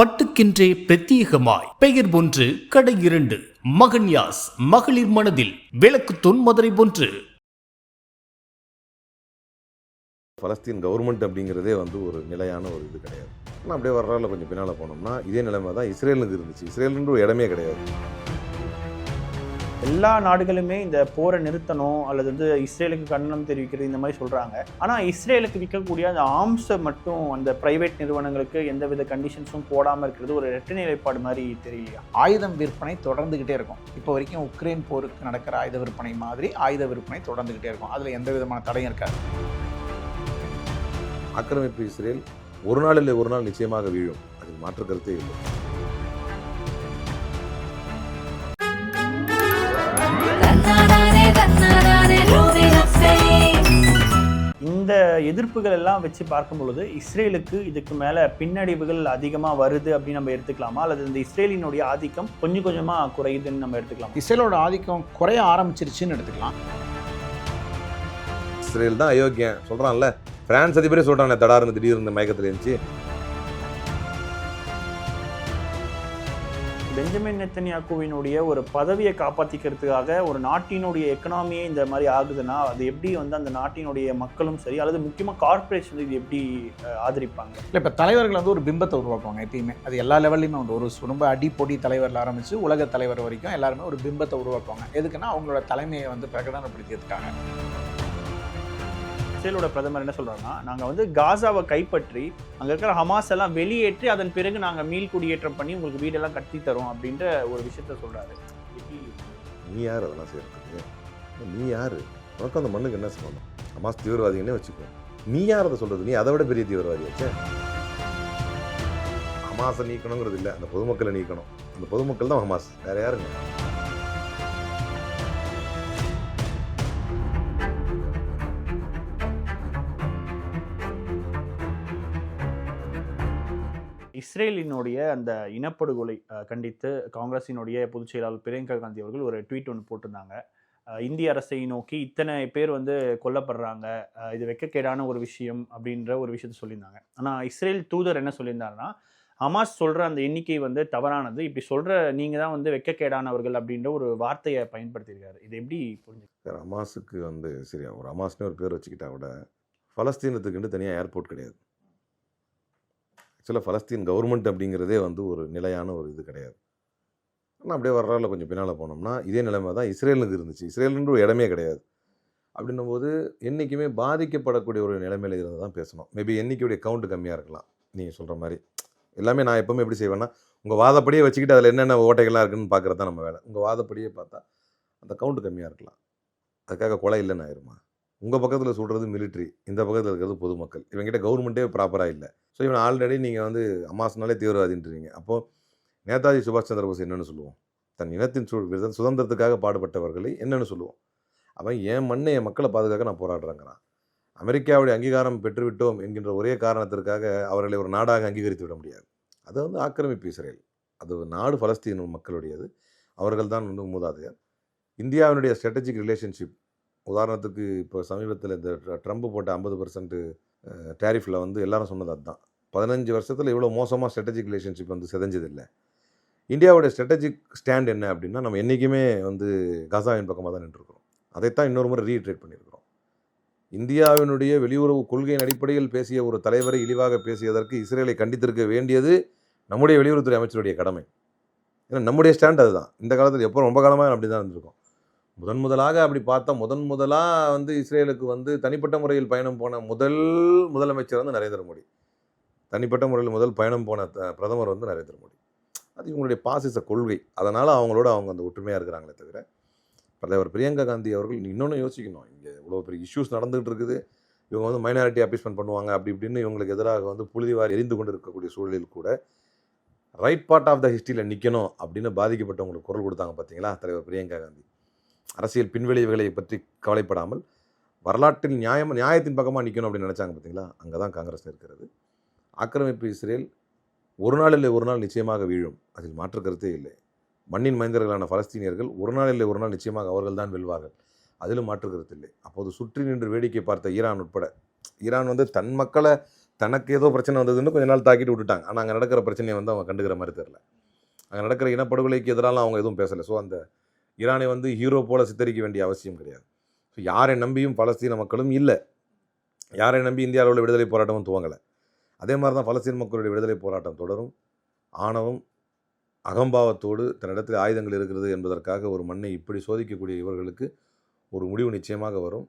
பட்டுக்கின்றே பிரத்யேகமாய். பெயர் ஒன்று கடை இரண்டு. மகன்யாஸ் மகளிர் மனதில் விளக்கு தொன்மதுரை ஒன்று பலஸ்தீன் கவர்மெண்ட் அப்படிங்கிறதே வந்து ஒரு நிலையான ஒரு இது கிடையாது. ஆனால் அப்படியே வர்றால கொஞ்சம் பின்னால் போனோம்னா இதே நிலைமை தான் இஸ்ரேலுக்கு இருந்துச்சு. இஸ்ரேலுன்ற ஒரு இடமே கிடையாது. எல்லா நாடுகளுமே இந்த போரை நிறுத்தணும் அல்லது வந்து இஸ்ரேலுக்கு கண்டனம் தெரிவிக்கிறது இந்த மாதிரி சொல்றாங்க. ஆனா இஸ்ரேலுக்கு விற்கக்கூடிய அந்த ஆர்ம்ஸை மட்டும் அந்த பிரைவேட் நிறுவனங்களுக்கு எந்தவித கண்டிஷன்ஸும் போடாம இருக்கிறது ஒரு ரெட்டு நிலைப்பாடு மாதிரி தெரியலையா? ஆயுதம் விற்பனை தொடர்ந்துகிட்டே இருக்கும். இப்போ வரைக்கும் உக்ரைன் போருக்கு நடக்கிற ஆயுத விற்பனை மாதிரி ஆயுத விற்பனை தொடர்ந்துகிட்டே இருக்கும். அதில் எந்த விதமான தடையும் இருக்காது. ஆக்கிரமிப்பு இஸ்ரேல் ஒரு நாள் இல்லை ஒரு நாள் நிச்சயமாக வீழும். அதில் மாற்று கருத்தே இல்லை. இந்த எதிர்ப்புகள் எல்லாம் வச்சு பார்க்கும் பொழுது இஸ்ரேலுக்கு இதுக்கு மேல பின்னடைவுகள் அதிகமா வருது அப்படின்னு நம்ம எடுத்துக்கலாமா? அல்லது இந்த இஸ்ரேலினுடைய ஆதிக்கம் கொஞ்சம் கொஞ்சமா குறையுதுன்னு நம்ம எடுத்துக்கலாம்? இஸ்ரேலோட ஆதிக்கம் குறைய ஆரம்பிச்சிருச்சுன்னு எடுத்துக்கலாம். இஸ்ரேல் தான் அயோக்கியம். சொல்கிறான்ல பிரான்ஸ் அதிபரே சொல்கிறானே தடார்னு திடீர்னு மயக்கத்தில் இருந்துச்சு பெஞ்சமின் நெத்தன்யாக்குவினுடைய ஒரு பதவியை காப்பாற்றிக்கிறதுக்காக ஒரு நாட்டினுடைய எக்கனாமியே இந்த மாதிரி ஆகுதுன்னா அது எப்படி வந்து அந்த நாட்டினுடைய மக்களும் சரி அல்லது முக்கியமாக கார்ப்பரேஷன் இது எப்படி ஆதரிப்பாங்க? இல்லை இப்போ தலைவர்கள் வந்து ஒரு பிம்பத்தை உருவாக்குவாங்க எப்பயுமே. அது எல்லா லெவல்லையுமே உண்டு. ஒரு ரொம்ப அடிப்பொடி தலைவரில் ஆரம்பித்து உலக தலைவர் வரைக்கும் எல்லாருமே ஒரு பிம்பத்தை உருவாக்குவாங்க. எதுக்குன்னா அவங்களோட தலைமையை வந்து பிரகடனப்படுத்தியதுக்காக. இஸ்ரேலோட பிரதமர் என்ன சொல்கிறாங்கன்னா நாங்கள் வந்து காசாவை கைப்பற்றி அங்கே இருக்கிற ஹமாஸ் எல்லாம் வெளியேற்றி அதன் பிறகு நாங்கள் மீள் குடியேற்றம் பண்ணி உங்களுக்கு வீடெல்லாம் கட்டி தரோம் அப்படின்ற ஒரு விஷயத்த சொல்கிறாரு நீ யார் அதெல்லாம் செய்யறதுக்கு? நீ யார்? உனக்கு அந்த மண்ணுக்கு என்ன சொல்லணும் ஹமாஸ் தீவிரவாதின்னே வச்சுக்கோ. நீ யார் அதை சொல்கிறது நீ அதை விட பெரிய தீவிரவாதியாச்சே. ஹமாஸை நீக்கணுங்கிறது இல்லை அந்த பொதுமக்களை நீக்கணும். அந்த பொதுமக்கள் தான் ஹமாஸ் வேறு யாருங்க? இஸ்ரேலினுடைய அந்த இனப்படுகொலை கண்டித்து காங்கிரசினுடைய பொதுச் செயலாளர் பிரியங்கா காந்தி அவர்கள் ஒரு ட்வீட் ஒன்று போட்டிருந்தாங்க. இந்திய அரசை நோக்கி இத்தனை பேர் வந்து கொல்லப்படுறாங்க இது வெக்கக்கேடான ஒரு விஷயம் அப்படின்ற ஒரு விஷயத்த சொல்லியிருந்தாங்க. ஆனால் இஸ்ரேல் தூதர் என்ன சொல்லியிருந்தாருன்னா ஹமாஸ் சொல்கிற அந்த எண்ணிக்கை வந்து தவறானது. இப்படி சொல்கிற நீங்கள் தான் வந்து வெக்கக்கேடானவர்கள் அப்படின்ற ஒரு வார்த்தையை பயன்படுத்தியிருக்காரு. இது எப்படி புரிஞ்சு ஹமாஸுக்கு வந்து சரியா ஒரு ஹமாஸ்னே ஒரு பேர் வச்சுக்கிட்டா விட ஃபலஸ்தீனத்துக்குன்னு தனியாக ஏர்போர்ட் கிடையாது. ஆக்சுவலாக ஃபலஸ்தீன் கவர்மெண்ட் அப்படிங்கிறதே வந்து ஒரு நிலையான ஒரு இது கிடையாது. ஆனால் அப்படியே வர்றால கொஞ்சம் பின்னால் போனோம்னா இதே நிலைமை தான் இஸ்ரேலுக்கு இருந்துச்சு. இஸ்ரேலுன்ற ஒரு இடமே கிடையாது. அப்படின்னும் போது என்றைக்குமே பாதிக்கப்படக்கூடிய ஒரு நிலைமையில் இருந்து தான் பேசணும். மேபி என்றைக்குடைய கவுண்ட் கம்மியாக இருக்கலாம். நீங்கள் சொல்கிற மாதிரி. எல்லாமே நான் எப்பவுமே எப்படி செய்வேன்னா உங்கள் வாதப்படியே வச்சுக்கிட்டு அதில் என்னென்ன ஓட்டைகள்லாம் இருக்குன்னு பார்க்குறது தான் நம்ம வேலை. உங்கள் வாதப்படியே பார்த்தா அந்த கவுண்ட் கம்மியாக இருக்கலாம். அதுக்காக கொலை இல்லைன்னு ஆயிருமா? உங்கள் பக்கத்தில் சொல்கிறது மிலிட்ரி இந்த பக்கத்தில் இருக்கிறது பொதுமக்கள். இவங்ககிட்ட கவர்மெண்ட்டே ப்ராப்பராக இல்லை. ஸோ இவன் ஆல்ரெடி நீங்கள் வந்து அம்மாஸ்னாலே தீவிரவாதின்றீங்க அப்போது நேதாஜி சுபாஷ் சந்திர போஸ் என்னென்னு சொல்லுவோம். தன் இனத்தின் சூழல் சுதந்திரத்துக்காக பாடுபட்டவர்களை என்னென்னு சொல்லுவோம். அவன் என் மண்ணை என் மக்களை பாதுகாக்க நான் போராடுறேங்கிறான். அமெரிக்காவுடைய அங்கீகாரம் பெற்றுவிட்டோம் என்கின்ற ஒரே காரணத்திற்காக அவர்களை ஒரு நாடாக அங்கீகரித்து விட முடியாது. அது வந்து ஆக்கிரமிப்பு இஸ்ரேல். அது ஒரு நாடு பலஸ்தீன மக்களுடையது. அவர்கள் தான் வந்து மூதாதையர். இந்தியாவினுடைய ஸ்ட்ராட்டஜிக் ரிலேஷன்ஷிப் உதாரணத்துக்கு இப்போ சமீபத்தில் இந்த ட்ரம்ப் போட்ட ஐம்பது பர்சன்ட் டேரிஃபில் வந்து எல்லாரும் சொன்னது அதுதான். பதினஞ்சு வருஷத்தில் இவ்வளோ மோசமாக ஸ்ட்ராட்டஜிக் ரிலேஷன்ஷிப் வந்து செதஞ்சதில்லை. இந்தியாவுடைய ஸ்ட்ராட்டஜிக் ஸ்டாண்ட் என்ன அப்படின்னா நம்ம என்றைக்குமே வந்து கசாவின் பக்கமாக தான் நின்றுருக்கிறோம். அதைத்தான் இன்னொரு முறை ரீட்ரேட் பண்ணியிருக்கிறோம். இந்தியாவினுடைய வெளியுறவு கொள்கையின் அடிப்படையில் பேசிய ஒரு தலைவரை இழிவாக பேசியதற்கு இஸ்ரேலை கண்டித்திருக்க வேண்டியது நம்முடைய வெளியுறவுத்துறை அமைச்சருடைய கடமை. ஏன்னா நம்முடைய ஸ்டாண்ட் அதுதான். இந்த காலத்தில் எப்போ ரொம்ப காலமாக அப்படி தான் இருந்திருக்கோம். முதன் முதலாக அப்படி பார்த்தா முதன் முதலாக வந்து இஸ்ரேலுக்கு வந்து தனிப்பட்ட முறையில் பயணம் போன முதல் முதலமைச்சர் வந்து நரேந்திர மோடி. தனிப்பட்ட முறையில் முதல் பயணம் போன த- பிரதமர் வந்து நரேந்திர மோடி. அது இவங்களுடைய பாசிச கொள்கை. அதனால் அவங்களோட அவங்க அந்த ஒற்றுமையாக இருக்கிறாங்களே தவிர தலைவர் பிரியங்கா காந்தி அவர்கள் இன்னொன்று யோசிக்கணும். இங்கே இவ்வளோ பெரிய இஷ்யூஸ் நடந்துகிட்டு இருக்குது. இவங்க வந்து மைனாரிட்டி அப்பீஸ்மெண்ட் பண்ணுவாங்க. அப்படி இப்படின்னு இவங்களுக்கு எதிராக வந்து புழுதிவாரி எரிந்து கொண்டு இருக்கக்கூடிய சூழலில் கூட ரைட் பார்ட் ஆஃப் த ஹிஸ்ட்ரியில் நிற்கணும் அப்படின்னு பாதிக்கப்பட்டவங்களுக்கு குரல் கொடுத்தாங்க பார்த்தீங்களா? தலைவர் பிரியங்கா காந்தி. அரசியல் பின்விளைவுகளை பற்றி கவலைப்படாமல் வரலாற்றில் நியாயம் நியாயத்தின் பக்கமாக நிற்கணும் அப்படின்னு நினச்சாங்க பார்த்தீங்களா அங்கே தான் காங்கிரஸ் இருக்கிறது. ஆக்கிரமிப்பு இஸ்ரேல் ஒரு நாள் இல்லை ஒரு நாள் நிச்சயமாக வீழும். அதில் மாற்று கருத்தே இல்லை. மண்ணின் மைந்தர்களான பலஸ்தீனியர்கள் ஒரு நாள் இல்லை ஒரு நாள் நிச்சயமாக அவர்கள் தான் வெல்வார்கள். அதிலும் மாற்று கருத்து இல்லை. அப்போது சுற்றி நின்று வேடிக்கை பார்த்த ஈரான் உட்பட ஈரான் வந்து தன் மக்களை தனக்கு ஏதோ பிரச்சனை வந்ததுன்னு கொஞ்ச நாள் தாக்கிட்டு விட்டுட்டாங்க. ஆனால் அங்கே நடக்கிற பிரச்சனையை வந்து அவங்க கண்டுக்கிற மாதிரி தெரில அங்கே நடக்கிற இனப்படுகொலைக்கு எதிராலாம் அவங்க எதுவும் பேசலை. ஸோ அந்த ஈரானை வந்து ஹீரோ போல சித்தரிக்க வேண்டிய அவசியம் கிடையாது. ஸோ யாரை நம்பியும் பலஸ்தீன மக்களும் இல்லை. யாரை நம்பி இந்தியாவில் உள்ள விடுதலை போராட்டமும் துவங்கலை. அதே மாதிரி தான் பலஸ்தீன் மக்களுடைய விடுதலை போராட்டம் தொடரும். ஆணவம் அகம்பாவத்தோடு தன்னிடத்தில் ஆயுதங்கள் இருக்கிறது என்பதற்காக ஒரு மண்ணை இப்படி சோதிக்கக்கூடிய இவர்களுக்கு ஒரு முடிவு நிச்சயமாக வரும்.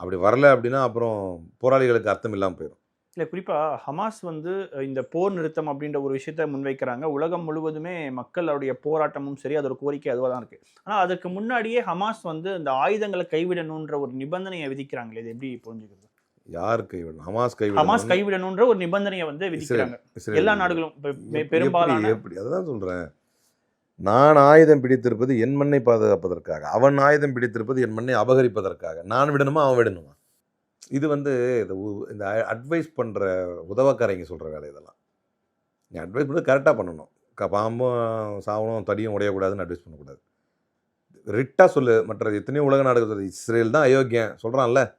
அப்படி வரல அப்படின்னா அப்புறம் போராளிகளுக்கு அர்த்தம் இல்லாமல் போயிடும் இல்லை குறிப்பாக ஹமாஸ் வந்து இந்த போர் நிறுத்தம் அப்படின்ற ஒரு விஷயத்த முன்வைக்கிறாங்க. உலகம் முழுவதுமே மக்களுடைய போராட்டமும் சரி அதோட கோரிக்கை அதுவாக தான் இருக்கு. ஆனால் அதற்கு முன்னாடியே ஹமாஸ் வந்து இந்த ஆயுதங்களை கைவிடணுன்ற ஒரு நிபந்தனையை விதிக்கிறாங்களே இது எப்படி புரிஞ்சுக்கிறது? யார் கைவிடணும்? ஹமாஸ் ஹமாஸ் கைவிடணும் கைவிடணுன்ற ஒரு நிபந்தனையை வந்து விதிக்கிறாங்க. எல்லா நாடுகளும் பெரும்பாலான எப்படி? அதுதான் சொல்றேன். நான் ஆயுதம் பிடித்திருப்பது என் மண்ணை பாதுகாப்பதற்காக. அவன் ஆயுதம் பிடித்திருப்பது என் மண்ணை அபகரிப்பதற்காக. நான் விடணுமா அவன் விடணுமா? இது வந்து இந்த உ- இந்த அட்வைஸ் பண்ணுற உதவக்காரங்க சொல்கிற வேலை இதெல்லாம்? நீ அட்வைஸ் பண்ணி கரெக்டாக பண்ணணும். க- பாம்பும் சாவணும் தடியும் உடையக்கூடாதுன்னு அட்வைஸ் பண்ணக்கூடாது. ரிட்டாக சொல்லு. மற்ற எத்தனையோ உலக நாடுகள் சொல்லுது. இஸ்ரேல் தான் அயோக்கியம். சொல்கிறான்ல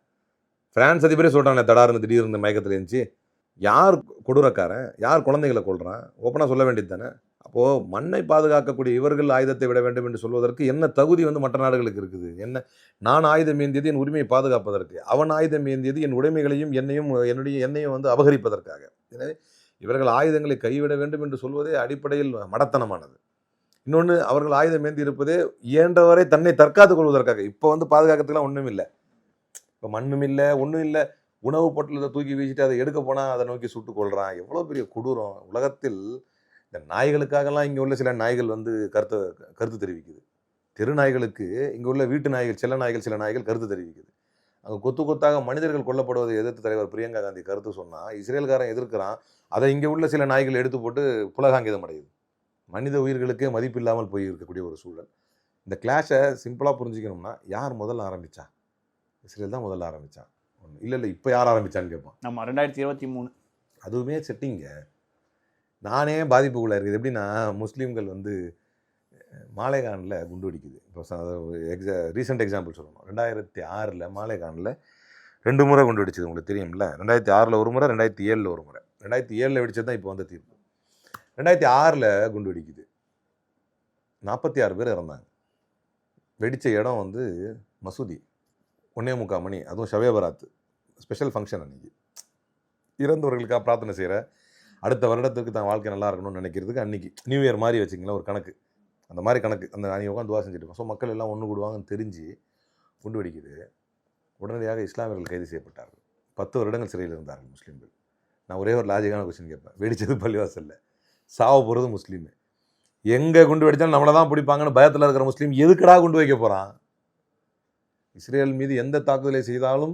ஃப்ரான்ஸ் அதிபரே சொல்கிறானே தடார்னு திடீர்னு மயக்கத்தில் இருந்துச்சு. யார் கொடூரக்காரன்? யார் குழந்தைகளை கொள்கிறான் ஓப்பனாக சொல்ல வேண்டியது தானே? அப்போது மண்ணை பாதுகாக்கக்கூடிய இவர்கள் ஆயுதத்தை விட வேண்டும் என்று சொல்வதற்கு என்ன தகுதி வந்து மற்ற நாடுகளுக்கு இருக்குது? என்ன நான் ஆயுதம் ஏந்தியது என் உரிமையை பாதுகாப்பதற்கு அவன் ஆயுதம் ஏந்தியது என் உடைமைகளையும் என்னையும் என்னுடைய என்னையும் வந்து அபகரிப்பதற்காக. எனவே இவர்கள் ஆயுதங்களை கைவிட வேண்டும் என்று சொல்வதே அடிப்படையில் மடத்தனமானது. இன்னொன்று அவர்கள் ஆயுதம் ஏந்தி இருப்பதே இயன்றவரை தன்னை தற்காத்துக் கொள்வதற்காக. இப்போ வந்து பாதுகாக்கிறதுக்குலாம் ஒன்றும் இல்லை. இப்போ மண்ணும் இல்லை ஒன்றும் இல்லை. உணவு பொட்டலத்தை தூக்கி வீசிட்டு அதை எடுக்க போனால் அதை நோக்கி சுட்டு கொள்கிறான் எவ்வளோ பெரிய கொடூரம் உலகத்தில். இந்த நாய்களுக்காகலாம் இங்கே உள்ள சில நாய்கள் வந்து கருத்து கருத்து தெரிவிக்குது. தெரு நாய்களுக்கு இங்கே உள்ள வீட்டு நாய்கள் சில நாய்கள் சில நாய்கள் கருத்து தெரிவிக்குது. அங்கே கொத்து கொத்தாக மனிதர்கள் கொல்லப்படுவதை எதிர்த்து தலைவர் பிரியங்கா காந்தி கருத்து சொன்னால் இஸ்ரேல்காரன் எதிர்க்கிறான். அதை இங்கே உள்ள சில நாய்கள் எடுத்து போட்டு புலகாங்கிதம் அடையுது. மனித உயிர்களுக்கே மதிப்பு இல்லாமல் போய் இருக்கக்கூடிய ஒரு சூழல். இந்த கிளாஷை சிம்பிளாக புரிஞ்சுக்கணும்னா யார் முதல்ல ஆரம்பிச்சா? இஸ்ரேல் தான் முதல்ல ஆரம்பிச்சான் ஒன்று இல்லை இல்லை இப்போ யார் ஆரம்பிச்சான்னு கேட்பான் நம்ம ரெண்டாயிரத்தி இருபத்தி மூணு. அதுவுமே செட்டிங்க நானே பாதிப்புக்குள்ளே இருக்குது எப்படின்னா முஸ்லீம்கள் வந்து மாலேகானில் குண்டு வெடிக்குது. இப்போ எக்ஸா ரீசெண்ட் எக்ஸாம்பிள் சொல்லணும். ரெண்டாயிரத்தி ஆறில் மாலேகானில் ரெண்டு முறை குண்டு வெடிச்சது. உங்களுக்கு தெரியும்ல? ரெண்டாயிரத்தி ஆறில் ஒரு முறை ரெண்டாயிரத்தி ஏழில் ஒரு முறை. ரெண்டாயிரத்தி ஏழில் வெடிச்சது தான் இப்போ வந்த தீர்ப்பு. ரெண்டாயிரத்தி ஆறில் குண்டு வெடிக்குது. நாற்பத்தி ஆறு பேர் இறந்தாங்க. வெடித்த இடம் வந்து மசூதி. ஒன்னே முக்கால் மணி. அதுவும் ஷவே ஸ்பெஷல் ஃபங்க்ஷன் அன்றைக்கி இறந்தவர்களுக்காக பிரார்த்தனை செய்கிற அடுத்த வருடத்துக்கு தான் வாழ்க்கை நல்லா இருக்கணும்னு நினைக்கிறதுக்கு அன்னைக்கு நியூ இயர் மாதிரி வச்சுங்களேன் ஒரு கணக்கு. அந்த மாதிரி கணக்கு. அந்த அன்னைக்கு உட்காந்து துவா செஞ்சுட்டு இருக்கோம். ஸோ மக்கள் எல்லாம் ஒன்று கூடுவாங்கன்னு தெரிஞ்சு குண்டு வெடிக்குது. உடனடியாக இஸ்லாமியர்கள் கைது செய்யப்பட்டார்கள். பத்து வருடங்கள் சிறையில் இருந்தார்கள் முஸ்லீம்கள். நான் ஒரே ஒரு லாஜிக்கான கொஸ்டின் கேட்பேன். வெடித்தது பள்ளிவாசல்ல. சாவ போகிறது முஸ்லீம். எங்கே குண்டு வெடித்தாலும் நம்மளை தான் பிடிப்பாங்கன்னு பயத்தில் இருக்கிற முஸ்லீம் எதுக்குடா குண்டு வைக்க போகிறான் இஸ்ரேல் மீது எந்த தாக்குதலை செய்தாலும்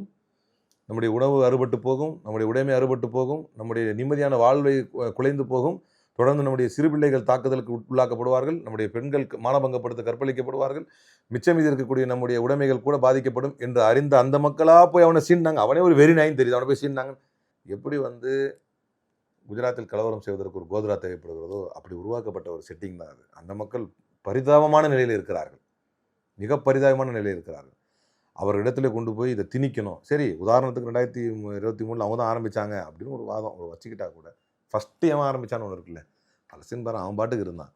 நம்முடைய உணவு அறுபட்டு போகும் நம்முடைய உடைமை அறுபட்டு போகும் நம்முடைய நிம்மதியான வாழ்வை குலைந்து போகும். தொடர்ந்து நம்முடைய சிறு பிள்ளைகள் தாக்குதலுக்கு உள்ளாக்கப்படுவார்கள் நம்முடைய பெண்கள் மானபங்கப்படுத்த கற்பழிக்கப்படுவார்கள். மிச்சம் மீது இருக்கக்கூடிய நம்முடைய உடைமைகள் கூட பாதிக்கப்படும் என்று அறிந்த அந்த மக்களாக போய் அவனை சீண்டாங்க அவனே ஒரு வெறி நாயின் தெரியுது அவனை போய் சீண்டாங்க எப்படி வந்து குஜராத்தில் கலவரம் செய்வதற்கு ஒரு கோதுரா தேவைப்படுகிறதோ அப்படி உருவாக்கப்பட்ட ஒரு செட்டிங் தான் அது. அந்த மக்கள் பரிதாபமான நிலையில் இருக்கிறார்கள். மிக பரிதாபமான நிலையில் இருக்கிறார்கள். அவர் இடத்துல கொண்டு போய் இதை திணிக்கணும். சரி உதாரணத்துக்கு ரெண்டாயிரத்தி இருபத்தி மூணில் அவங்க தான் ஆரம்பிச்சாங்க அப்படின்னு ஒரு வாதம் அவங்க வச்சுக்கிட்டா கூட. ஃபஸ்ட்டு ஏன் ஆரம்பிச்சான்னு ஒன்று இருக்குல்ல. பலசின் பாரு அவன் பாட்டுக்கு இருந்தான்.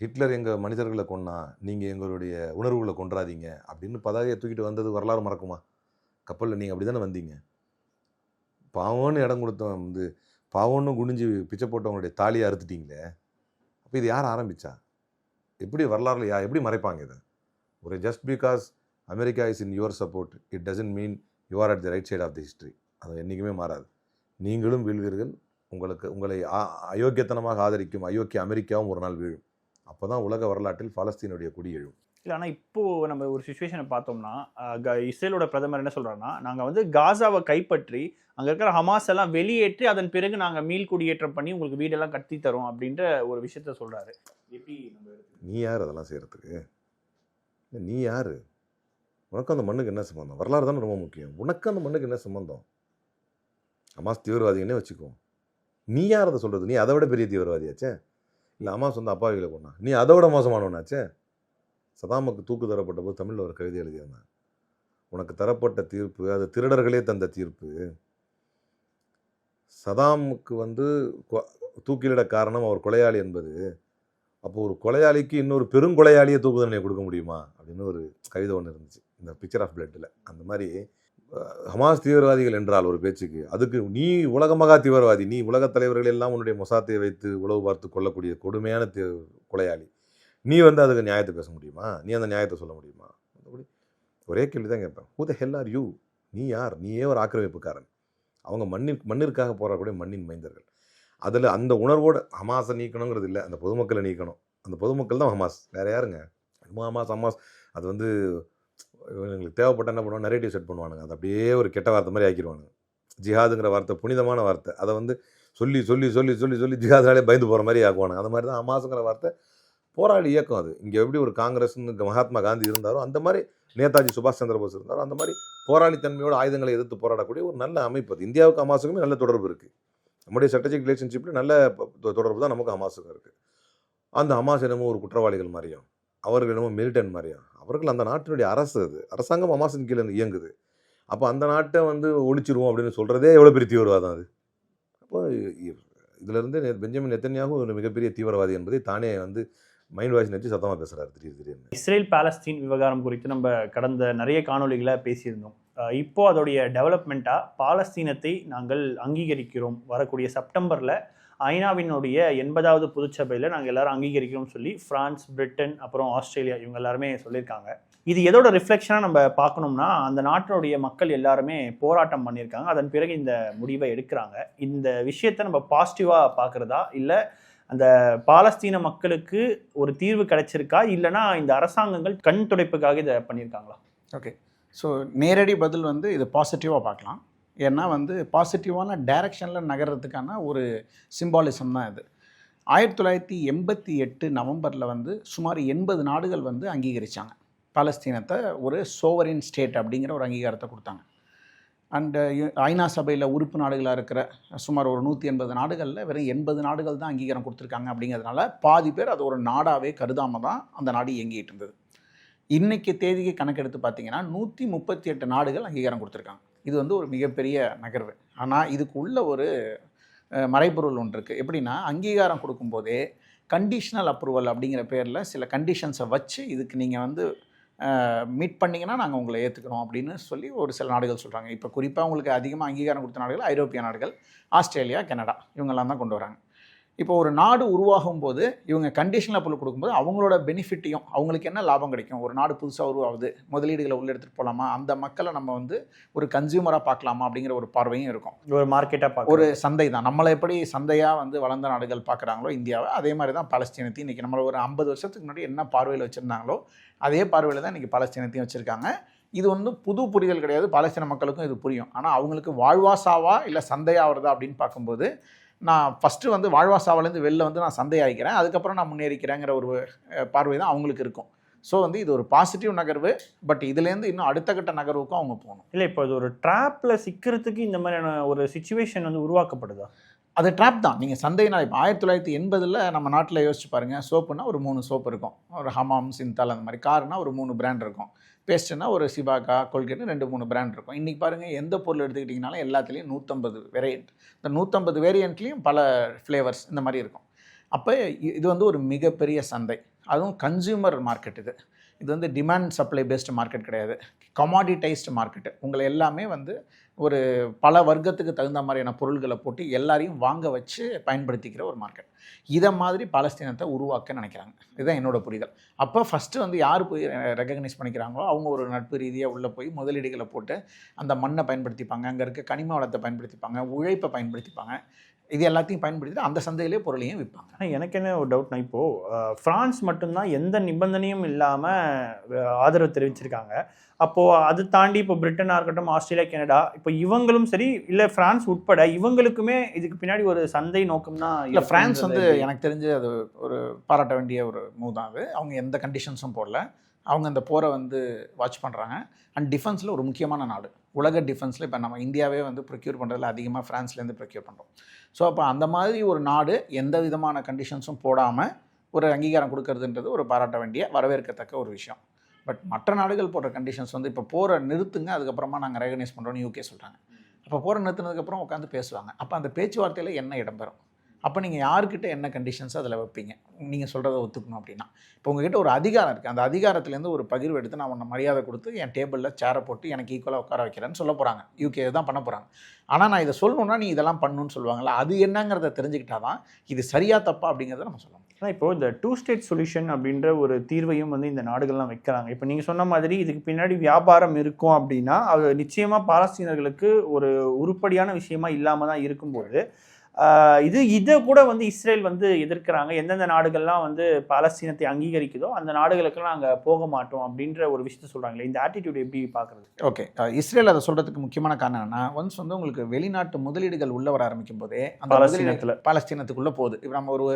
ஹிட்லர் எங்கள் மனிதர்களை கொண்டா நீங்கள் எங்களுடைய உணர்வுகளை கொன்றாதீங்க அப்படின்னு பதாகையை தூக்கிட்டு வந்தது வரலாறு மறக்குமா? கப்பலில் நீங்கள் அப்படி தானே வந்தீங்க. பாவம்னு இடம் கொடுத்தவன் வந்து பாவம்னு குனிஞ்சு பிச்சை போட்டவங்களுடைய தாலியை அறுத்துட்டிங்களே. அப்போ இது யார் ஆரம்பித்தா எப்படி வரலாறுல யா எப்படி மறைப்பாங்க இதை? ஒரு just because America is in your support it doesn't mean you are at the right side of the history அது என்றைக்குமே மாறாது. நீங்களும் வீழ்வீர்கள். உங்களுக்கு உங்களை அயோக்கியத்தனமாக ஆதரிக்கும் அயோக்கிய அமெரிக்காவும் ஒரு நாள் வீழும். அப்போ தான் உலக வரலாற்றில் பாலஸ்தீனுடைய கொடி எழும். இல்லை ஆனால் இப்போ நம்ம ஒரு சுச்சுவேஷனை பார்த்தோம்னா இஸ்ரேலோட பிரதமர் என்ன சொல்றாருன்னா நாங்கள் வந்து காசாவை கைப்பற்றி அங்கே இருக்கிற ஹமாஸ் எல்லாம் வெளியேற்றி அதன் பிறகு நாங்கள் மீள் குடியேற்றம் பண்ணி உங்களுக்கு வீடெல்லாம் கட்டி தரோம் அப்படின்ற ஒரு விஷயத்த சொல்றாரு. எப்படி? நீ யார் அதெல்லாம் செய்கிறதுக்கு நீ யார்? உனக்கு அந்த மண்ணுக்கு என்ன சம்மந்தம் வரலாறு தானே ரொம்ப முக்கியம். உனக்கு அந்த மண்ணுக்கு என்ன சம்மந்தம் அமாஸ் தீவிரவாதின்னே வச்சுக்கோ. நீ யார் அதை சொல்கிறது நீ அதை விட பெரிய தீவிரவாதியாச்சே? இல்லை அமாஸ் வந்து அப்பாவிகளை கொண்டா? நீ அதை விட மோசமானவனாச்சே? சதாமுக்கு தூக்கு தரப்பட்ட போது தமிழில் ஒரு கவிதை எழுதியிருந்தேன். உனக்கு தரப்பட்ட தீர்ப்பு அது திருடர்களே தந்த தீர்ப்பு. சதாமுக்கு வந்து தூக்கிலிட காரணம் அவர் கொலையாளி என்பது. அப்போ ஒரு கொலையாளிக்கு இன்னொரு பெருங்கொலையாளியை தூக்கு தண்டனை கொடுக்க முடியுமா? அப்படின்னு ஒரு கவிதை ஒன்று இருந்துச்சு. இந்த பிக்சர் ஆஃப் பிளட்டில் அந்த மாதிரி ஹமாஸ் தீவிரவாதிகள் என்றால் ஒரு பேச்சுக்கு அதுக்கு நீ உலக மகா தீவிரவாதி நீ உலகத் தலைவர்கள் எல்லாம் உன்னுடைய மொசாத்தை வைத்து உளவு பார்த்து கொள்ளக்கூடிய கொடுமையான தீ- கொலையாளி. நீ வந்து அதுக்கு நியாயத்தை பேச முடியுமா? நீ அந்த நியாயத்தை சொல்ல முடியுமா? ஒரே கேள்வி தான் கேட்பேன். Who the hell are you நீ யார்? நீயே ஒரு ஆக்கிரமிப்புக்காரன். அவங்க மண்ணின் மண்ணிற்காக போராடக்கூடிய மண்ணின் மைந்தர்கள். அதில் அந்த உணர்வோடு ஹமாஸை நீக்கணுங்கிறது இல்லை அந்த பொதுமக்களை நீக்கணும். அந்த பொதுமக்கள் தான் ஹமாஸ். வேறு யாருங்க? Hamas Hamas. அது வந்து இவங்களுக்கு தேவைப்பட்ட என்ன பண்ணுவாங்க? நெரேட்டிவ் செட் பண்ணுவானுங்க. அது அப்படியே ஒரு கெட்ட வார்த்தை மாதிரி ஆக்கிடுவானுங்க. ஜிஹாதுங்கிற வார்த்தை புனிதமான வார்த்தை. அதை வந்து சொல்லி சொல்லி சொல்லி சொல்லி சொல்லி ஜிஹாதாலே பயந்து போகிற மாதிரி ஆக்குவானுங்க. அந்த மாதிரி தான் அமாசுங்கிற வார்த்தை போராளி இயக்கம் அது. இங்கே எப்படி ஒரு காங்கிரஸ்னு மகாத்மா காந்தி இருந்தாரோ அந்த மாதிரி நேதாஜி சுபாஷ் சந்திர போஸ் இருந்தாரோ அந்த மாதிரி போராளித்தன்மையோட ஆயுதங்களை எதிர்த்து போராடக்கூடிய ஒரு நல்ல அமைப்பு அது. இந்தியாவுக்கு அமாசுக்குமே நல்ல தொடர்பு இருக்குது நம்முடைய ஸ்ட்ராட்டஜிக் ரிலேஷன்ஷிப்பில் நல்ல தொடர்பு தான் நமக்கு அமாசுக்கும் இருக்குது அந்த ஹமாஸ் என்னமோ ஒரு குற்றவாளிகள் மாதிரியும் அவர்கள் என்னமோ மிலிட்டன் மாதிரியும் அவர்கள் அந்த நாட்டினுடைய அரசு அது. அரசாங்கம் அமாசின் கீழே இயங்குது. அப்போ அந்த நாட்டை வந்து ஒழிச்சிருவோம் அப்படின்னு சொல்கிறதே எவ்வளோ பெரிய தீவிரவாதம் அது? அப்போ இதிலிருந்து பெஞ்சமின் நெத்தன்யாகவும் ஒரு மிகப்பெரிய தீவிரவாதி என்பதை தானே வந்து மைண்ட் வாஷ் நினச்சி சத்தமாக பேசுகிறார் திடீர் திடீர்னு. இஸ்ரேல் பாலஸ்தீன் விவகாரம் குறித்து நம்ம கடந்த நிறைய காணொலிகளை பேசியிருந்தோம். இப்போது அதோடைய டெவலப்மெண்ட்டாக பாலஸ்தீனத்தை நாங்கள் அங்கீகரிக்கிறோம். வரக்கூடிய செப்டம்பரில் ஐநாவினுடைய எண்பதாவது பொதுச்சபையில் நாங்கள் எல்லாரும் அங்கீகரிக்கிறோம்னு சொல்லி பிரான்ஸ் பிரிட்டன் அப்புறம் ஆஸ்திரேலியா இவங்க எல்லாருமே சொல்லியிருக்காங்க. இது எதோட ரிஃப்ளெக்ஷனாக நம்ம பார்க்கணும்னா அந்த நாட்டினுடைய மக்கள் எல்லாருமே போராட்டம் பண்ணியிருக்காங்க. அதன் பிறகு இந்த முடிவை எடுக்கிறாங்க. இந்த விஷயத்தை நம்ம பாசிட்டிவாக பார்க்குறதா? இல்லை அந்த பாலஸ்தீன மக்களுக்கு ஒரு தீர்வு கிடைச்சிருக்கா? இல்லைனா இந்த அரசாங்கங்கள் கண் துடைப்புக்காக இதை பண்ணியிருக்காங்களா? ஓகே ஸோ நேரடி பதில் வந்து இது பாசிட்டிவாக பார்க்கலாம். ஏன்னா வந்து பாசிட்டிவான டைரக்ஷனில் நகர்றதுக்கான ஒரு சிம்பாலிசம் தான் இது. ஆயிரத்தி தொள்ளாயிரத்தி எண்பத்தி எட்டு நவம்பரில் வந்து சுமார் எண்பது நாடுகள் வந்து அங்கீகரித்தாங்க பாலஸ்தீனத்தை ஒரு சோவரின் ஸ்டேட் அப்படிங்கிற ஒரு அங்கீகாரத்தை கொடுத்தாங்க. அண்டு ஐநா சபையில் உறுப்பு நாடுகளாக இருக்கிற சுமார் ஒரு நூற்றி எண்பது நாடுகளில் வெறும் எண்பது நாடுகள் தான் அங்கீகாரம் கொடுத்துருக்காங்க அப்படிங்கிறதுனால பாதி பேர் அது ஒரு நாடாகவே கருதாமல் தான் அந்த நாடு இயங்கிட்டு இருந்தது. இன்றைக்கி தேதிக்கு கணக்கெடுத்து பார்த்தீங்கன்னா நூற்றி முப்பத்தி எட்டு நாடுகள் அங்கீகாரம் கொடுத்துருக்காங்க. இது வந்து ஒரு மிகப்பெரிய நகர்வு. ஆனால் இதுக்கு உள்ள ஒரு மறைபொருள் ஒன்று இருக்குது எப்படின்னா அங்கீகாரம் கொடுக்கும்போதே கண்டிஷனல் அப்ரூவல் அப்படிங்கிற பேரில் சில கண்டிஷன்ஸை வச்சு இதுக்கு நீங்கள் வந்து மீட் பண்ணிங்கன்னா நாங்கள் உங்களை ஏற்றுக்கிறோம் அப்படின்னு சொல்லி ஒரு சில நாடுகள் சொல்கிறாங்க இப்போ குறிப்பாக உங்களுக்கு அதிகமாக அங்கீகாரம் கொடுத்த நாடுகள் ஐரோப்பிய நாடுகள் ஆஸ்திரேலியா கனடா இவங்கெல்லாம் தான் கொண்டு வராங்க. இப்போ ஒரு நாடு உருவாகும் போது இவங்க கண்டிஷனல் அப்ரூவல் கொடுக்கும்போது அவங்களோட பெனிஃபிட்டையும் அவங்களுக்கு என்ன லாபம் கிடைக்கும்? ஒரு நாடு புதுசாக உருவாகுது முதலீடுகளை உள்ள எடுத்துகிட்டு போகலாமா அந்த மக்களை நம்ம வந்து ஒரு கன்சியூமராக பார்க்கலாமா அப்படிங்கிற ஒரு பார்வையும் இருக்கும். ஒரு மார்க்கெட்டாக பார்க்க ஒரு சந்தை தான். நம்மளை எப்படி சந்தையாக வந்து வளர்ந்த நாடுகள் பார்க்குறாங்களோ இந்தியாவை அதே மாதிரி தான் பாலஸ்தீனத்தையும் இன்றைக்கி நம்மளை ஒரு ஐம்பது வருஷத்துக்கு முன்னாடி என்ன பார்வையில் வச்சுருந்தாங்களோ அதே பார்வையில் தான் இன்றைக்கி பாலஸ்தீனத்தையும் வச்சுருக்காங்க. இது வந்து புது புரிதல் கிடையாது. பாலஸ்தீன மக்களுக்கும் இது புரியும். ஆனால் அவங்களுக்கு வாழ்வாசாவா இல்லை சந்தையாகிறதா அப்படின்னு பார்க்கும்போது நான் ஃபஸ்ட்டு வந்து வாழ்வாசாவிலேருந்து வெளில வந்து நான் சந்தையாகிக்கிறேன் அதுக்கப்புறம் நான் முன்னேறிக்கிறேங்கிற ஒரு பார்வை தான் அவங்களுக்கு இருக்கும். ஸோ வந்து இது ஒரு பாசிட்டிவ் நகர்வு பட் இதுலேருந்து இன்னும் அடுத்த கட்ட நகர்வுக்கும் அவங்க போகணும். இல்லை இப்போ இது ஒரு ட்ராப்ல சிக்கிறதுக்கு இந்த மாதிரியான ஒரு சுச்சுவேஷன் வந்து உருவாக்கப்படுதா? அது ட்ராப் தான். நீங்கள் சந்தையினால் இப்போ ஆயிரத்தி தொள்ளாயிரத்தி எண்பதில் நம்ம நாட்டில் யோசிச்சு பாருங்கள் சோப்புனா ஒரு மூணு சோப்பு இருக்கும். ஒரு ஹமாம் சிந்தால் அந்த மாதிரி கார்னா ஒரு மூணு பிராண்ட் இருக்கும். பேஸ்ட்டுனா ஒரு சிவாகா கொல்கேட்னு ரெண்டு மூணு பிராண்ட் இருக்கும். இன்றைக்கி பாருங்கள் எந்த பொருள் எடுத்துக்கிட்டிங்கனாலும் எல்லாத்துலேயும் நூற்றம்பது வேரியண்ட் இந்த நூற்றம்பது வேரியண்ட்லேயும் பல ஃப்ளேவர்ஸ் இந்த மாதிரி இருக்கும். அப்போ இது வந்து ஒரு மிகப்பெரிய சந்தை. அதுவும் கன்சியூமர் மார்க்கெட் இது. இது வந்து டிமாண்ட் சப்ளை பேஸ்டு மார்க்கெட் கிடையாது. கமாடிட்டைஸ்டு மார்க்கெட்டு உங்களை எல்லாமே வந்து ஒரு பல வர்க்கத்துக்கு தகுந்த மாதிரியான பொருள்களை போட்டு எல்லாரையும் வாங்க வச்சு பயன்படுத்திக்கிற ஒரு மார்க்கெட் இதை மாதிரி பாலஸ்தீனத்தை உருவாக்க நினைக்கிறாங்க. இதுதான் என்னோட புரிதல். அப்போ ஃபஸ்ட்டு வந்து யார் போய் ரெகக்னைஸ் பண்ணிக்கிறாங்களோ அவங்க ஒரு நட்பு ரீதியாக உள்ளே போய் முதலீடுகளை போட்டு அந்த மண்ணை பயன்படுத்திப்பாங்க. அங்கே இருக்க கனிம வளத்தை பயன்படுத்திப்பாங்க. உழைப்பை பயன்படுத்திப்பாங்க. இது எல்லாத்தையும் பயன்படுத்தி அந்த சந்தையிலே பொருளையும் விற்பாங்க. ஆனால் எனக்கு என்ன ஒரு டவுட்னா இப்போது ஃப்ரான்ஸ் மட்டும்தான் எந்த நிபந்தனையும் இல்லாமல் ஆதரவு தெரிவிச்சிருக்காங்க. அப்போது அது தாண்டி இப்போ பிரிட்டனாக இருக்கட்டும் ஆஸ்திரேலியா கனடா இப்போ இவங்களும் சரி இல்லை ஃப்ரான்ஸ் உட்பட இவங்களுக்குமே இதுக்கு பின்னாடி ஒரு சந்தை நோக்கம்னா இல்லை ஃப்ரான்ஸ் வந்து எனக்கு தெரிஞ்சு அது ஒரு பாராட்ட வேண்டிய ஒரு மூவ் தான் அது. அவங்க எந்த கண்டிஷன்ஸும் போடல. அவங்க அந்த போரை வந்து வாட்ச் பண்ணுறாங்க அண்ட் டிஃபென்ஸில் ஒரு முக்கியமான நாடு. உலக டிஃபென்ஸில் இப்போ நம்ம இந்தியாவே வந்து ப்ரொக்யூர் பண்ணுறதுல அதிகமாக ஃப்ரான்ஸ்லேருந்து ப்ரொக்யூர் பண்ணுறோம் ஸோ அப்போ அந்த மாதிரி ஒரு நாடு எந்த விதமான கண்டிஷன்ஸும் போடாமல் ஒரு அங்கீகாரம் கொடுக்கறதுன்றது ஒரு பாராட்ட வேண்டிய வரவேற்கத்தக்க ஒரு விஷயம். பட் மற்ற நாடுகள் போடுற கண்டிஷன்ஸ் வந்து இப்போ போகிற நிறுத்துங்க அதுக்கப்புறமா நாங்கள் ரெகனைஸ் பண்ணுறோன்னு யூகே சொல்கிறாங்க அப்போ போகிற நிறுத்தினதுக்கப்புறம் உட்காந்து பேசுவாங்க. அப்போ அந்த பேச்சுவார்த்தையில் என்ன இடம்பெறும்? அப்போ நீங்கள் யாருக்கிட்ட என்ன கண்டிஷன்ஸ் அதில் வைப்பீங்க? நீங்கள் சொல்கிறத ஒத்துக்கணும் அப்படின்னா. இப்போ உங்ககிட்ட ஒரு அதிகாரம் இருக்குது அந்த அதிகாரத்துலேருந்து ஒரு பகிர்வு எடுத்து நான் உன்னை மரியாதை கொடுத்து என் டேபிளில் சேரை போட்டு எனக்கு ஈக்குவலாக உட்கார வைக்கிறேன்னு சொல்ல போகிறாங்க யூகே தான் பண்ண போகிறாங்க ஆனால் நான் இதை சொல்லணுன்னா நீ இதெல்லாம் பண்ணணுன்னு சொல்லுவாங்களா அது என்னங்கிறத தெரிஞ்சுக்கிட்டா தான் இது சரியா தப்பா அப்படிங்கிறத நம்ம சொல்லணும் ஆனால் இப்போ இந்த டூ ஸ்டேட் சொல்யூஷன் அப்படின்ற ஒரு தீர்வையும் வந்து இந்த நாடுகள்லாம் வைக்கிறாங்க. இப்போ நீங்கள் சொன்ன மாதிரி இதுக்கு பின்னாடி வியாபாரம் இருக்கும் அப்படின்னா அது நிச்சயமாக பாலஸ்தீனர்களுக்கு ஒரு உருப்படியான விஷயமா இல்லாமல் தான் இருக்கும்போது இது இதை கூட வந்து இஸ்ரேல் வந்து எதிர்க்கிறாங்க. எந்தெந்த நாடுகள்லாம் வந்து பாலஸ்தீனத்தை அங்கீகரிக்குதோ அந்த நாடுகளுக்கெல்லாம் நாங்கள் போக மாட்டோம் அப்படின்ற ஒரு விஷயத்த சொல்கிறாங்களே இந்த ஆட்டிடியூட் எப்படி பார்க்குறது ஓகே இஸ்ரேல் அதை சொல்கிறதுக்கு முக்கியமான காரணம் என்னன்னா ஒன்ஸ் வந்து உங்களுக்கு வெளிநாட்டு முதலீடுகள் உள்ள வர ஆரம்பிக்கும் போதே அந்த பாலஸ்தீனத்துல. பாலஸ்தீனத்துக்குள்ளே போகுது. இப்போ நம்ம ஒரு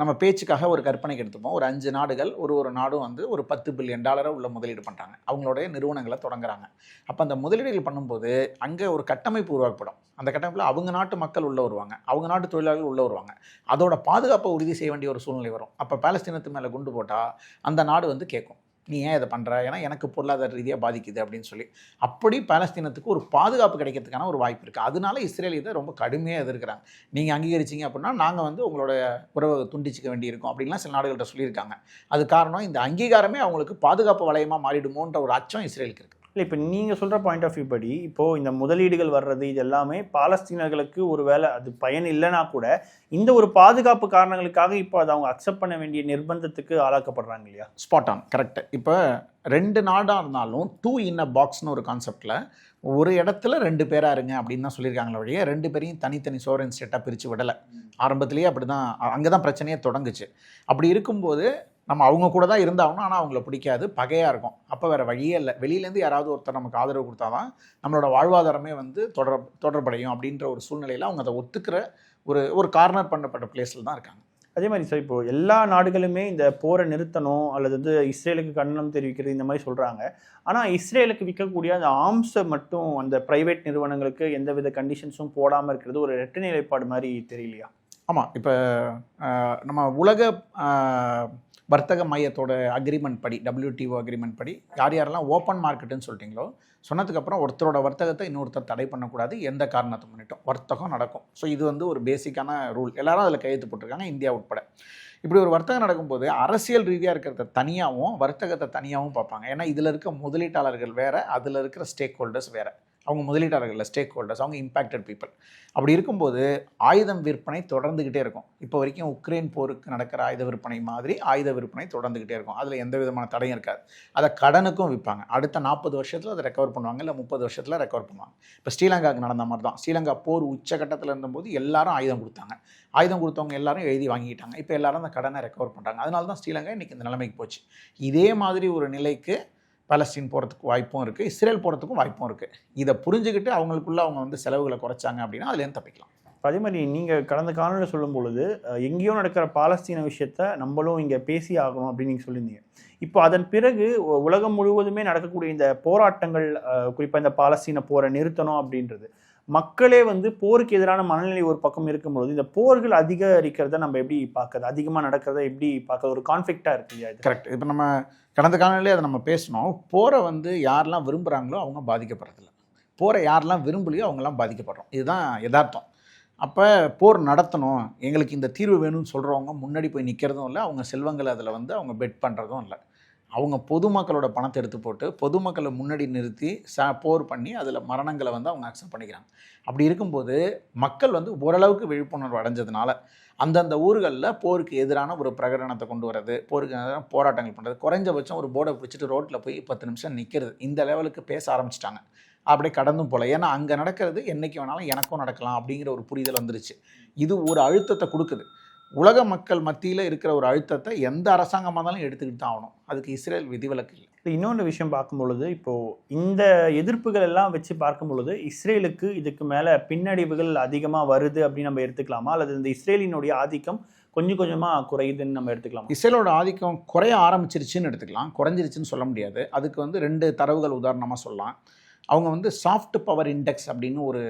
நம்ம பேச்சுக்காக ஒரு கற்பனைக்கு எடுத்துப்போம் ஒரு அஞ்சு நாடுகள் ஒரு ஒரு நாடும் வந்து ஒரு பத்து பில்லியன் டாலரை உள்ள முதலீடு பண்ணுறாங்க அவங்களுடைய நிறுவனங்களை தொடங்குறாங்க. அப்போ அந்த முதலீடுகள் பண்ணும்போது அங்கே ஒரு கட்டமைப்பு உருவாக்கப்படும். அந்த கட்டமைப்பில் அவங்க நாட்டு மக்கள் உள்ளே வருவாங்க. அவங்க நாட்டு தொழிலாளர்கள் உள்ளே வருவாங்க. அதோட பாதுகாப்பை உறுதி செய்ய வேண்டிய ஒரு சூழ்நிலை வரும். அப்போ பாலஸ்தீனத்து மேலே குண்டு போட்டால் அந்த நாடு வந்து கேட்கும் நீ ஏன் இதை பண்ணுற ஏன்னா எனக்கு பொருளாதார ரீதியாக பாதிக்குது அப்படின்னு சொல்லி. அப்படி பாலஸ்தீனத்துக்கு ஒரு பாதுகாப்பு கிடைக்கிறதுக்கான ஒரு வாய்ப்பு இருக்குது அதனால இஸ்ரேல் இதை ரொம்ப கடுமையாக எதிர்க்கிறாங்க. நீங்கள் அங்கீகரிச்சீங்க அப்படின்னா நாங்கள் வந்து உங்களோட உறவை துண்டிச்சிக்க வேண்டியிருக்கும். அப்படின்லாம் சில நாடுகள்கிட்ட சொல்லியிருக்காங்க. அது காரணம் இந்த அங்கீகாரமே அவங்களுக்கு பாதுகாப்பு வளையமாக மாறிடுமோன்ற ஒரு அச்சம் இஸ்ரேலுக்கு இருக்குது இல்லை இப்போ நீங்கள் சொல்கிற பாயிண்ட் ஆஃப் வியூ படி இப்போது இந்த முதலீடுகள் வர்றது இது எல்லாமே பாலஸ்தீனர்களுக்கு ஒரு வேலை அது பயன் இல்லைனா கூட இந்த ஒரு பாதுகாப்பு காரணங்களுக்காக இப்போ அதை அவங்க அக்செப்ட் பண்ண வேண்டிய நிர்பந்தத்துக்கு ஆளாக்கப்படுறாங்க இல்லையா? ஸ்பாட் ஆன் கரெக்ட் இப்போ ரெண்டு நாடாக இருந்தாலும் டூ இன் அ பாக்ஸ்னு ஒரு கான்செப்டில் ஒரு இடத்துல ரெண்டு பேராக இருங்க அப்படின்னு தான் சொல்லியிருக்காங்களே வழியே ரெண்டு பேரையும் தனித்தனி சோரன் ஸ்டேட்டாக பிரித்து விடலை. ஆரம்பத்திலேயே அப்படி தான் அங்கே தான் பிரச்சனையே தொடங்குச்சு. அப்படி இருக்கும்போது நம்ம அவங்க கூட தான் இருந்தாகணும் ஆனால் அவங்கள பிடிக்காது பகையாக இருக்கும். அப்போ வேறு வழியே இல்லை. வெளியிலேருந்து யாராவது ஒருத்தர் நமக்கு ஆதரவு கொடுத்தா தான் நம்மளோட வாழ்வாதாரமே வந்து தொடர் தொடர்படையும் அப்படின்ற ஒரு சூழ்நிலையில் அவங்க அதை ஒத்துக்கிற ஒரு ஒரு கார்னர் பண்ணப்பட்ட பிளேஸில் தான் இருக்காங்க. அதே மாதிரி சார் இப்போ எல்லா நாடுகளுமே இந்த போரை நிறுத்தணும் அல்லது வந்து இஸ்ரேலுக்கு கண்டனம் தெரிவிக்கிறது இந்த மாதிரி சொல்கிறாங்க ஆனால் இஸ்ரேலுக்கு விற்கக்கூடிய அந்த ஆர்ம்ஸை மட்டும் அந்த பிரைவேட் நிறுவனங்களுக்கு எந்தவித கண்டிஷன்ஸும் போடாமல் இருக்கிறது ஒரு ரெட்டு நிலைப்பாடு மாதிரி தெரியலையா? ஆமாம் இப்போ நம்ம உலக வர்த்தக மையத்தோட அக்ரிமெண்ட் படி டபிள்யூடிஓ அக்ரிமெண்ட் படி யார் யாரெல்லாம் ஓப்பன் மார்க்கெட்டுன்னு சொல்லிட்டீங்களோ சொன்னதுக்கப்புறம் ஒருத்தரோட வர்த்தகத்தை இன்னொருத்தர் தடை பண்ணக்கூடாது. எந்த காரணத்தை முன்னிட்டும் வர்த்தகம் நடக்கும். ஸோ இது வந்து ஒரு பேசிக்கான ரூல் எல்லாரும் அதில் கையெழுத்து போட்டிருக்காங்க இந்தியா உட்பட. இப்படி ஒரு வர்த்தகம் நடக்கும்போது அரசியல் ரீதியாக இருக்கிறத தனியாகவும் வர்த்தகத்தை தனியாகவும் பார்ப்பாங்க. ஏன்னா இதில் இருக்க முதலீட்டாளர்கள் வேறு அதில் இருக்கிற ஸ்டேக் ஹோல்டர்ஸ் வேறு. அவங்க முதலீட்டாளர்கள் ஸ்டேக் ஹோல்டர்ஸ் அவங்க இம்பேக்டட் பீப்புள் அப்படி இருக்கும்போது ஆயுதம் விற்பனை தொடர்ந்துக்கிட்டே இருக்கும். இப்போ வரைக்கும் உக்ரைன் போருக்கு நடக்கிற ஆயுத விற்பனை மாதிரி ஆயுத விற்பனை தொடர்ந்துக்கிட்டே இருக்கும். அதில் எந்த விதமான தடையும் இருக்காது. அதை கடனுக்கும் விற்பாங்க. அடுத்த நாற்பது வருஷத்தில் அதை ரெக்கவர் பண்ணுவாங்க. இல்லை முப்பது வருஷத்தில் ரெக்கவர் பண்ணுவாங்க. இப்போ ஸ்ரீலங்காவுக்கு நடந்த மாதிரி தான். ஸ்ரீலங்கா போர் உச்சகட்டத்தில் இருந்தபோது எல்லாரும் ஆயுதம் கொடுத்தாங்க. ஆயுதம் கொடுத்தவங்க எல்லாரும் எழுதி வாங்கிட்டாங்க. இப்போ எல்லாரும் அந்த கடனை ரெக்கவர் பண்ணுறாங்க அதனால தான் ஸ்ரீலங்கா இன்றைக்கி இந்த நிலைமைக்கு போச்சு. இதே மாதிரி ஒரு நிலைக்கு பாலஸ்தீன் போகிறதுக்கு வாய்ப்பும் இருக்குது இஸ்ரேல் போகிறதுக்கும் வாய்ப்பும் இருக்குது இதை புரிஞ்சுக்கிட்டு அவங்களுக்குள்ள அவங்க வந்து செலவுகளை குறைச்சாங்க அப்படின்னா அதுலேருந்து தப்பிக்கலாம். அதே மாதிரி நீங்கள் கடந்த காலையில் சொல்லும் பொழுது எங்கேயோ நடக்கிற பாலஸ்தீன விஷயத்த நம்மளும் இங்கே பேசி ஆகணும் அப்படின்னு நீங்கள் சொல்லியிருந்தீங்க. இப்போ அதன் பிறகு உலகம் முழுவதுமே நடக்கக்கூடிய இந்த போராட்டங்கள் குறிப்பாக இந்த பாலஸ்தீன போரை நிறுத்தணும் அப்படின்றது மக்களே வந்து போருக்கு எதிரான மனநிலை ஒரு பக்கம் இருக்கும்போது இந்த போர்கள் அதிகரிக்கிறத நம்ம எப்படி பார்க்கறது? அதிகமாக நடக்கிறத எப்படி பார்க்கறது? ஒரு கான்ஃப்ளிக்டாக இருக்கு இல்லையா கரெக்ட் இப்போ நம்ம கடந்த காலநிலையே அதை நம்ம பேசினோம். போரை வந்து யாரெல்லாம் விரும்புகிறாங்களோ அவங்க பாதிக்கப்படுறதில்ல. போரை யாரெல்லாம் விரும்பலையோ அவங்கெல்லாம் பாதிக்கப்படுறோம். இதுதான் யதார்த்தம். அப்போ போர் நடத்தணும். எங்களுக்கு இந்த தீர்வு வேணும்னு சொல்கிறவங்க முன்னாடி போய் நிற்கிறதும் இல்லை. அவங்க செல்வங்களை அதில் வந்து அவங்க பெட் பண்ணுறதும் இல்லை. அவங்க பொதுமக்களோட பணத்தை எடுத்து போட்டு பொதுமக்களை முன்னாடி நிறுத்தி ச போர் பண்ணி அதில் மரணங்களை வந்து அவங்க அக்செப்ட் பண்ணிக்கிறாங்க. அப்படி இருக்கும்போது மக்கள் வந்து ஓரளவுக்கு விழிப்புணர்வு அடைஞ்சதுனால அந்தந்த ஊர்களில் போருக்கு எதிரான ஒரு பிரகடனத்தை கொண்டு வரது போருக்கு எதிரான போராட்டங்கள் பண்ணுறது குறைஞ்சபட்சம் ஒரு போர்டை பிடிச்சிட்டு ரோட்டில் போய் பத்து நிமிஷம் நிற்கிறது இந்த லெவலுக்கு பேச ஆரம்பிச்சிட்டாங்க. அப்படியே கடந்தும் போல. ஏன்னா அங்கே நடக்கிறது என்னைக்கு வேணாலும் எனக்கும் நடக்கலாம் அப்படிங்கிற ஒரு புரிதல் வந்துருச்சு. இது ஒரு அழுத்தத்தை கொடுக்குது. உலக மக்கள் மத்தியில் இருக்கிற ஒரு அழுத்தத்தை எந்த அரசாங்கமாக இருந்தாலும் எடுத்துக்கிட்டு தான் ஆகணும். அதுக்கு இஸ்ரேல் விதிவிலக்கு இல்லை. இப்போ இன்னொன்று விஷயம் பார்க்கும் பொழுது இப்போ இந்த எதிர்ப்புகள் எல்லாம் வச்சு பார்க்கும் பொழுது இஸ்ரேலுக்கு இதுக்கு மேலே பின்னடைவுகள் அதிகமாக வருது அப்படின்னு நம்ம எடுத்துக்கலாமா? அல்லது இந்த இஸ்ரேலினுடைய ஆதிக்கம் கொஞ்சம் கொஞ்சமாக குறையுதுன்னு நம்ம எடுத்துக்கலாமா? இஸ்ரேலோட ஆதிக்கம் குறைய ஆரம்பிச்சிருச்சுன்னு எடுத்துக்கலாம். குறைஞ்சிருச்சுன்னு சொல்ல முடியாது. அதுக்கு வந்து ரெண்டு தரவுகள் உதாரணமாக சொல்லலாம். அவங்க வந்து சாஃப்ட் பவர் இண்டெக்ஸ் அப்படின்னு ஒரு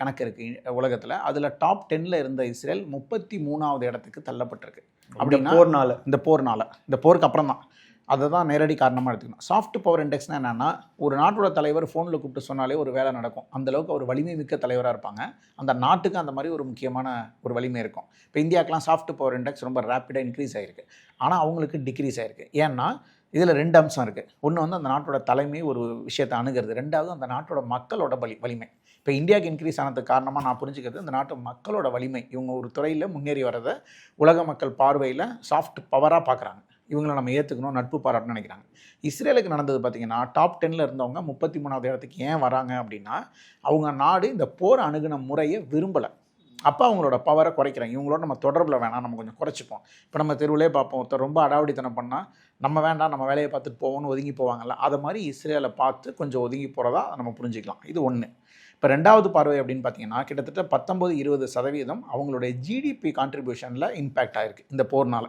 கணக்கு இருக்குது உலகத்தில். அதில் டாப் டென்னில் இருந்த இஸ்ரேல் முப்பத்தி மூணாவது இடத்துக்கு தள்ளப்பட்டிருக்கு. அப்படி அப்படின்னா போர்னால. இந்த போர்னால. இந்த போருக்கு அப்புறம் தான் அதை தான் நேரடி காரணமாக எடுத்துக்கணும். சாஃப்ட் பவர் இண்டெக்ஸ்னால் என்னென்னா ஒரு நாட்டோட தலைவர் ஃபோனில் கூப்பிட்டு சொன்னாலே ஒரு வேலை நடக்கும். அந்தளவுக்கு அவர் வலிமை மிக்க தலைவராக இருப்பாங்க. அந்த நாட்டுக்கு அந்த மாதிரி ஒரு முக்கியமான ஒரு வலிமை இருக்கும். இப்போ இந்தியாக்கெலாம் சாஃப்ட் பவர் இண்டெக்ஸ் ரொம்ப ரேப்பிடாக இன்க்ரீஸ் ஆகிருக்கு ஆனால் அவங்களுக்கு டிக்ரீஸ் ஆகிருக்கு ஏன்னா இதில் ரெண்டு அம்சம் இருக்குது ஒன்று வந்து அந்த நாட்டோட தலைமை ஒரு விஷயத்தை அணுகிறது. ரெண்டாவது அந்த நாட்டோட மக்களோட வலி வலிமை. இப்போ இந்தியாவுக்கு இன்க்ரீஸ் ஆனதுக்கு காரணமாக நான் புரிஞ்சுக்கிறது அந்த நாட்டு மக்களோட வலிமை. இவங்க ஒரு துறையில் முன்னேறி வரதை உலக மக்கள் பார்வையில் சாஃப்ட் பவராக பார்க்குறாங்க இவங்களை நம்ம ஏற்றுக்கணும் நட்பு பாராட்டணும்னு நினைக்கிறாங்க. இஸ்ரேலுக்கு நடந்தது பார்த்தீங்கன்னா டாப் டென்னில் இருந்தவங்க முப்பத்தி மூணாவது இடத்துக்கு ஏன் வராங்க அப்படின்னா அவங்க நாடு இந்த போர் அணுகுன முறையை விரும்பலை. அப்போ அவங்களோட பவரை குறைக்கிறாங்க. இவங்களோட நம்ம தொடர்பில் வேணாம் நம்ம கொஞ்சம் குறைச்சிப்போம். இப்போ நம்ம தெருவிலே பார்ப்போம். ஒருத்தர் ரொம்ப அடாவடித்தனம் பண்ணால் நம்ம வேண்டாம் நம்ம வேலையை பார்த்துட்டு போவோம்னு ஒதுங்கி போவாங்கல்ல அதை மாதிரி இஸ்ரேலை பார்த்து கொஞ்சம் ஒதுங்கி போகிறதா நம்ம புரிஞ்சுக்கலாம். இது ஒன்று இப்போ ரெண்டாவது பார்வை அப்படின்னு பார்த்தீங்கன்னா கிட்டத்தட்ட பத்தொம்பது இருபது சதவீதம் அவங்களுடைய ஜிடிபி கான்ட்ரிபியூஷனில் இம்பேக்ட் ஆகிருக்கு இந்த போர்னால்.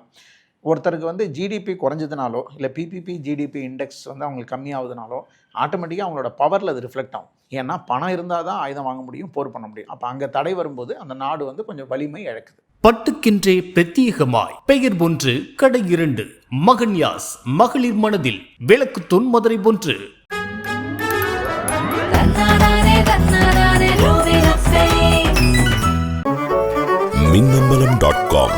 ஒருத்தருக்கு வந்து ஜிடிபி குறைஞ்சதுனாலோ இல்லை பிபிபி ஜிடிபி இண்டெக்ஸ் வந்து அவங்களுக்கு கம்மியாகுதுனாலோ ஆட்டோமேட்டிக்காக அவங்களோட பவரில் அது ரிஃப்ளெக்ட் ஆகும். ஏன்னா பணம் இருந்தால் தான் ஆயுதம் வாங்க முடியும் போர் பண்ண முடியும். அப்போ அங்கே தடை வரும்போது அந்த நாடு வந்து கொஞ்சம் வலிமை இழக்குது. பட்டுக்கென்றே பிரத்யேகமாய். பெயர் ஒன்று கடை இரண்டு. மகன்யாஸ் மகளிர் மனதில். விளக்கு தொன்மதுரை ரூபினஸ்ஸே மின்னம்பலம் டாட் காம்.